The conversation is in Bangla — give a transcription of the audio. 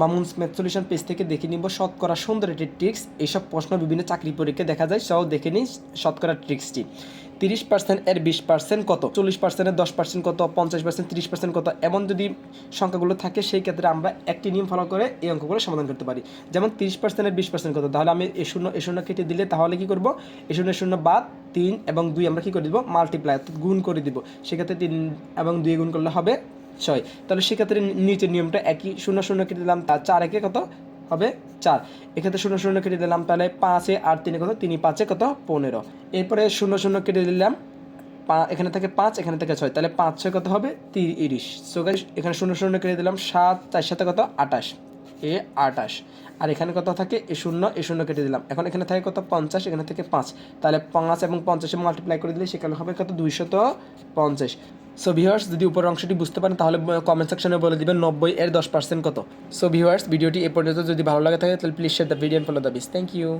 মামুন স্মেথ সলিউশন পেজ থেকে দেখে নিব শতকরা সুন্দর একটি ট্রিক্স এইসব প্রশ্ন বিভিন্ন চাকরি পরীক্ষায় দেখা যায় সব দেখে নিই শতকরা ট্রিক্সটি তিরিশ পার্সেন্ট এর বিশ পার্সেন্ট কত? চল্লিশ পার্সেন্টের দশ পার্সেন্ট কত? পঞ্চাশ পার্সেন্ট তিরিশ পার্সেন্ট কত? এমন যদি সংখ্যাগুলো থাকে, সেই ক্ষেত্রে আমরা একটি নিয়ম ফলো করে এই অঙ্কগুলো সমাধান করতে পারি। যেমন তিরিশ পার্সেন্টের বিশ পার্সেন্ট কত? তাহলে আমি এ শূন্য এ শূন্য কেটে দিলে তাহলে কী করব? এ শূন্য শূন্য বাদ তিন এবং দুই আমরা কী করে দিব? মাল্টিপ্লাই গুণ করে দিব। সেক্ষেত্রে তিন এবং দুই গুণ করলে হবে ছয়। তাহলে সেক্ষেত্রে নিচের নিয়মটা একই। শূন্য শূন্য কেটে দিলাম তার চার একে কত হবে চার। এক্ষেত্রে শূন্য শূন্য কেটে দিলাম, তাহলে পাঁচে আর তিনে কত? তিনি পাঁচে কত? পনেরো। এরপরে শূন্য শূন্য কেটে দিলাম এখানে থেকে পাঁচ, এখানে থেকে ছয়। তাহলে পাঁচ ছয় কত হবে? তিরিশ। সো গাইস এখানে শূন্য শূন্য কেটে দিলাম, সাত তার সাথে কত? আটাশ এ আটাশ। আর এখানে কত থাকে? এ শূন্য এ শূন্য কেটে দিলাম। এখন এখানে থাকে কত? পঞ্চাশ, এখানে থেকে পাঁচ। তাহলে পাঁচ এবং পঞ্চাশে মাল্টিপ্লাই করে দিলে সেখানে হবে কত? দুইশত পঞ্চাশ। সো ভিউয়ার্স যদি উপরের অংশটি বুঝতে পারেন, তাহলে কমেন্ট সেকশনে বলে দিবেন নব্বই এর দশ পার্সেন্ট কত। সো ভিউয়ার্স ভিডিওটি এ পর্যন্ত যদি ভালো লাগে থাকে, তাহলে please share the video follow the বিস থ্যাংক ইউ